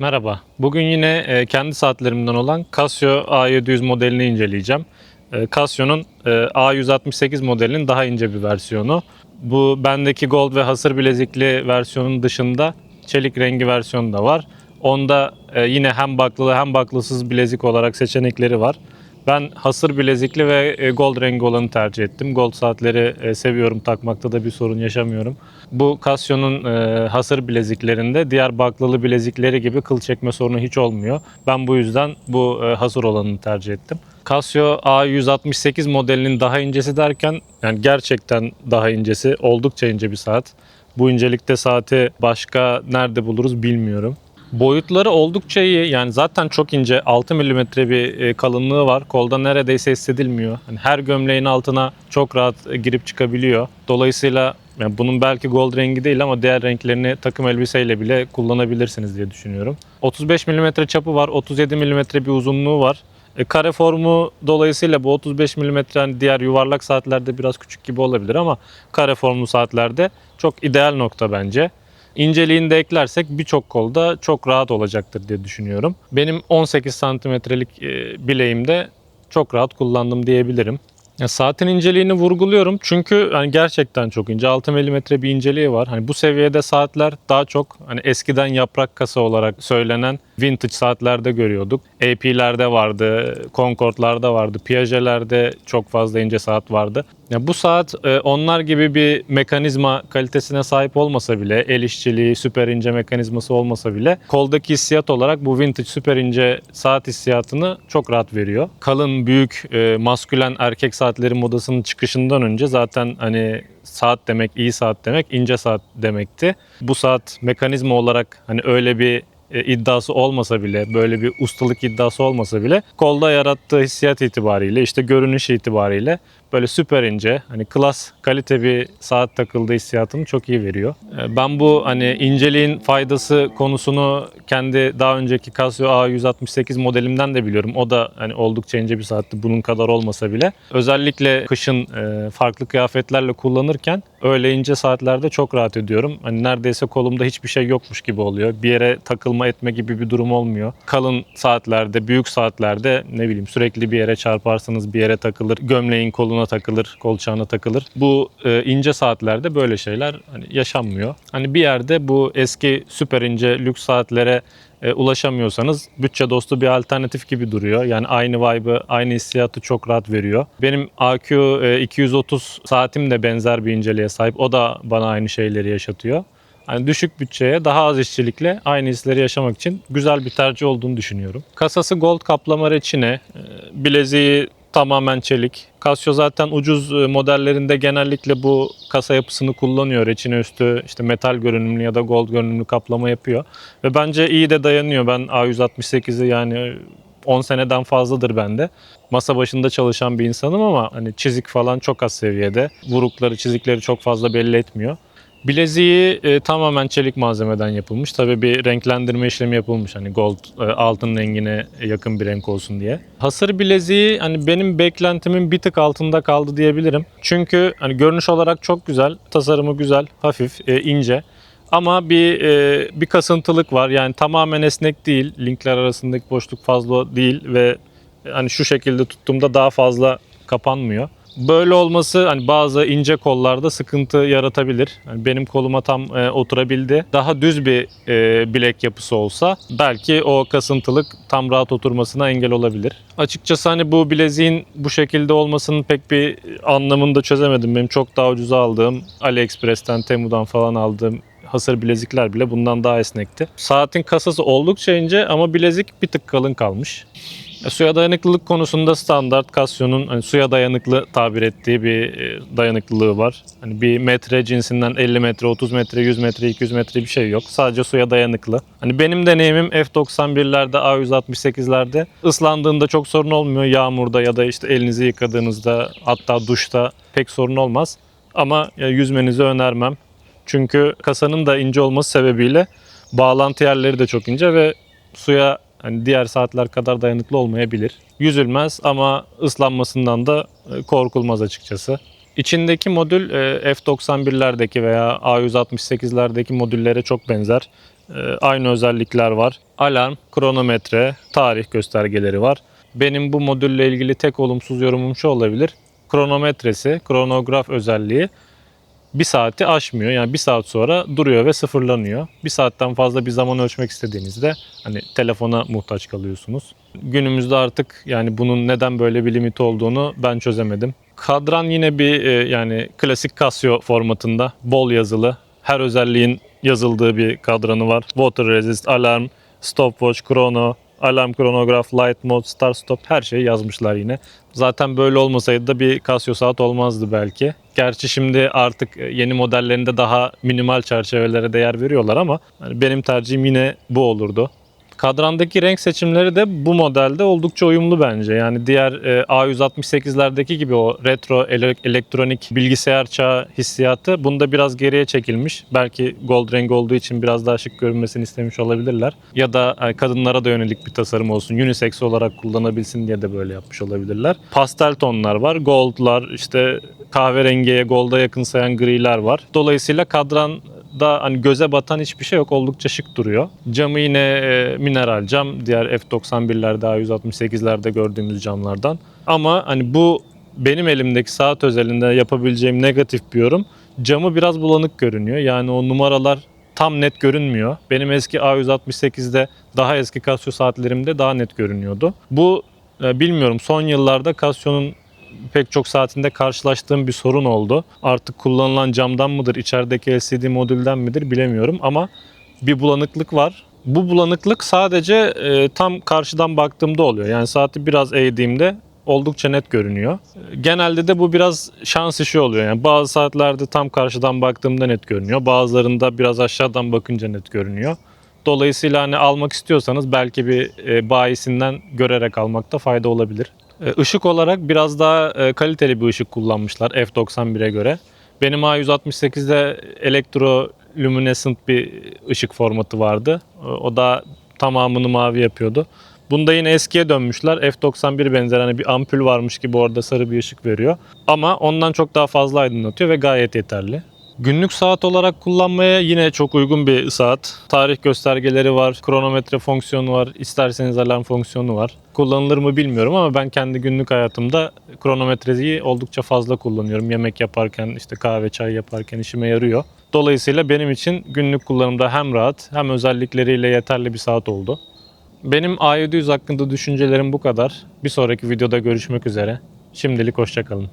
Merhaba. Bugün yine e, kendi saatlerimden olan Casio A700 modelini inceleyeceğim. E, Casio'nun e, A168 modelinin daha ince bir versiyonu. Bu bendeki gold ve hasır bilezikli versiyonun dışında çelik rengi versiyonu da var. Onda yine hem baklılı hem baklısız bilezik olarak seçenekleri var. Ben hasır bilezikli ve e, gold rengi olanı tercih ettim. Gold saatleri e, seviyorum, takmakta da bir sorun yaşamıyorum. Bu Casio'nun e, hasır bileziklerinde diğer baklalı bilezikleri gibi kıl çekme sorunu hiç olmuyor. Ben bu yüzden bu hasır olanını tercih ettim. Casio A168 modelinin daha incesi derken yani gerçekten daha incesi, oldukça ince bir saat. Bu incelikte saati başka nerede buluruz bilmiyorum. Boyutları oldukça iyi. Yani zaten çok ince 6 mm bir e, kalınlığı var. Kolda neredeyse hissedilmiyor. Hani her gömleğin altına çok rahat e, girip çıkabiliyor. Dolayısıyla yani bunun belki gold rengi değil ama diğer renklerini takım elbiseyle bile kullanabilirsiniz diye düşünüyorum. 35 mm çapı var, 37 mm bir uzunluğu var. E, kare formu dolayısıyla bu 35 mm hani diğer yuvarlak saatlerde biraz küçük gibi olabilir ama kare formlu saatlerde çok ideal nokta bence. İnceliğini de eklersek birçok kolda çok rahat olacaktır diye düşünüyorum. Benim 18 santimetrelik e, bileğimde çok rahat kullandım diyebilirim. Ya saatin inceliğini vurguluyorum çünkü hani gerçekten çok ince 6 mm bir inceliği var. Hani bu seviyede saatler daha çok hani eskiden yaprak kasa olarak söylenen vintage saatlerde görüyorduk. AP'lerde vardı, Concorde'larda vardı, Piaget'lerde çok fazla ince saat vardı. Ya bu saat e, onlar gibi bir mekanizma kalitesine sahip olmasa bile, el işçiliği, süper ince mekanizması olmasa bile koldaki hissiyat olarak bu vintage süper ince saat hissiyatını çok rahat veriyor. Kalın, büyük, e, maskülen erkek saatleri modasının çıkışından önce zaten hani saat demek, iyi saat demek, ince saat demekti. Bu saat mekanizma olarak hani öyle bir e, iddiası olmasa bile, böyle bir ustalık iddiası olmasa bile kolda yarattığı hissiyat itibariyle, işte görünüş itibariyle böyle süper ince, hani klas, kalite bir saat takıldığı hissiyatını çok iyi veriyor. E, Ben bu hani inceliğin faydası konusunu kendi daha önceki Casio A168 modelimden de biliyorum. O da hani oldukça ince bir saatti bunun kadar olmasa bile. Özellikle kışın e, farklı kıyafetlerle kullanırken öyle ince saatlerde çok rahat ediyorum. Hani neredeyse kolumda hiçbir şey yokmuş gibi oluyor. Bir yere takılma etme gibi bir durum olmuyor. Kalın saatlerde, büyük saatlerde ne bileyim sürekli bir yere çarparsınız, bir yere takılır, gömleğin koluna takılır, kolçağına takılır. Bu e, ince saatlerde böyle şeyler hani yaşanmıyor. Hani bir yerde bu eski süper ince lüks saatlere e, ulaşamıyorsanız bütçe dostu bir alternatif gibi duruyor. Yani aynı vibe'ı, aynı hissiyatı çok rahat veriyor. Benim AQ e, 230 saatim de benzer bir inceliğe sahip. O da bana aynı şeyleri yaşatıyor. Hani düşük bütçeye daha az işçilikle aynı hisleri yaşamak için güzel bir tercih olduğunu düşünüyorum. Kasası gold kaplama reçine, e, bileziği tamamen çelik. Casio zaten ucuz e, modellerinde genellikle bu kasa yapısını kullanıyor. Reçine üstü işte metal görünümlü ya da gold görünümlü kaplama yapıyor. Ve bence iyi de dayanıyor. Ben A168'i yani 10 seneden fazladır bende. Masa başında çalışan bir insanım ama hani çizik falan çok az seviyede. Vurukları, çizikleri çok fazla belli etmiyor. Bileziği e, tamamen çelik malzemeden yapılmış. Tabii bir renklendirme işlemi yapılmış. Hani gold, e, altın rengine yakın bir renk olsun diye. Hasır bileziği hani benim beklentimin bir tık altında kaldı diyebilirim. Çünkü hani görünüş olarak çok güzel, tasarımı güzel, hafif, e, ince. Ama bir e, bir kasıntılık var. Yani tamamen esnek değil. Linkler arasındaki boşluk fazla değil ve hani şu şekilde tuttuğumda daha fazla kapanmıyor. Böyle olması hani bazı ince kollarda sıkıntı yaratabilir. Yani benim koluma tam e, oturabildi. Daha düz bir e, bilek yapısı olsa belki o kasıntılık tam rahat oturmasına engel olabilir. Açıkçası hani bu bileziğin bu şekilde olmasının pek bir anlamını da çözemedim. Benim çok daha ucuza aldığım AliExpress'ten, Temu'dan falan aldığım hasır bilezikler bile bundan daha esnekti. Saatin kasası oldukça ince ama bilezik bir tık kalın kalmış. E, Suya dayanıklılık konusunda standart Casio'nun hani suya dayanıklı tabir ettiği bir e, dayanıklılığı var. Hani bir metre cinsinden 50 metre, 30 metre, 100 metre, 200 metre bir şey yok. Sadece suya dayanıklı. Hani benim deneyimim F91'lerde, A168'lerde ıslandığında çok sorun olmuyor. Yağmurda ya da işte elinizi yıkadığınızda hatta duşta pek sorun olmaz. Ama ya, yüzmenizi önermem. Çünkü kasanın da ince olması sebebiyle bağlantı yerleri de çok ince ve suya hani diğer saatler kadar dayanıklı olmayabilir. Yüzülmez ama ıslanmasından da e, korkulmaz açıkçası. İçindeki modül e, F91'lerdeki veya A168'lerdeki modüllere çok benzer. Ee, aynı özellikler var. Alarm, kronometre, tarih göstergeleri var. Benim bu modülle ilgili tek olumsuz yorumum şu olabilir. Kronometresi, kronograf özelliği bir saati aşmıyor. Yani bir saat sonra duruyor ve sıfırlanıyor. Bir saatten fazla bir zaman ölçmek istediğinizde hani telefona muhtaç kalıyorsunuz. Günümüzde artık yani bunun neden böyle bir limit olduğunu ben çözemedim. Kadran yine bir e, yani klasik Casio formatında bol yazılı. Her özelliğin yazıldığı bir kadranı var. Water resist, alarm, stopwatch, krono, alarm kronograf, light mode, start stop her şeyi yazmışlar yine. Zaten böyle olmasaydı da bir Casio saat olmazdı belki. Gerçi şimdi artık e, yeni modellerinde daha minimal çerçevelere değer veriyorlar ama hani benim tercihim yine bu olurdu. Kadrandaki renk seçimleri de bu modelde oldukça uyumlu bence. Yani diğer e, A168'lerdeki gibi o retro ele- elektronik bilgisayar çağı hissiyatı bunda biraz geriye çekilmiş. Belki gold rengi olduğu için biraz daha şık görünmesini istemiş olabilirler. Ya da e, kadınlara da yönelik bir tasarım olsun, unisex olarak kullanabilsin diye de böyle yapmış olabilirler. Pastel tonlar var, goldlar, işte kahverengiye, golda yakın sayan griler var. Dolayısıyla kadran da hani göze batan hiçbir şey yok. Oldukça şık duruyor. Camı yine e, mineral cam. Diğer F91'lerde, A168'lerde gördüğümüz camlardan. Ama hani bu benim elimdeki saat özelinde yapabileceğim negatif bir yorum. Camı biraz bulanık görünüyor. Yani o numaralar tam net görünmüyor. Benim eski A168'de daha eski Casio saatlerimde daha net görünüyordu. Bu e, bilmiyorum son yıllarda Casio'nun pek çok saatinde karşılaştığım bir sorun oldu. Artık kullanılan camdan mıdır, içerideki LCD modülden midir bilemiyorum ama bir bulanıklık var. Bu bulanıklık sadece e, tam karşıdan baktığımda oluyor. Yani saati biraz eğdiğimde oldukça net görünüyor. Genelde de bu biraz şans işi oluyor. Yani bazı saatlerde tam karşıdan baktığımda net görünüyor. Bazılarında biraz aşağıdan bakınca net görünüyor. Dolayısıyla hani almak istiyorsanız belki bir e, bayisinden görerek almakta fayda olabilir. E, Işık olarak biraz daha e, kaliteli bir ışık kullanmışlar F91'e göre. Benim A168'de elektro luminescent bir ışık formatı vardı. E, O da tamamını mavi yapıyordu. Bunda yine eskiye dönmüşler. F91 benzer hani bir ampul varmış gibi orada sarı bir ışık veriyor. Ama ondan çok daha fazla aydınlatıyor ve gayet yeterli. Günlük saat olarak kullanmaya yine çok uygun bir saat. Tarih göstergeleri var, kronometre fonksiyonu var, isterseniz alarm fonksiyonu var. Kullanılır mı bilmiyorum ama ben kendi günlük hayatımda kronometreyi oldukça fazla kullanıyorum. Yemek yaparken, işte kahve, çay yaparken işime yarıyor. Dolayısıyla benim için günlük kullanımda hem rahat hem özellikleriyle yeterli bir saat oldu. Benim A700 hakkında düşüncelerim bu kadar. Bir sonraki videoda görüşmek üzere. Şimdilik hoşçakalın.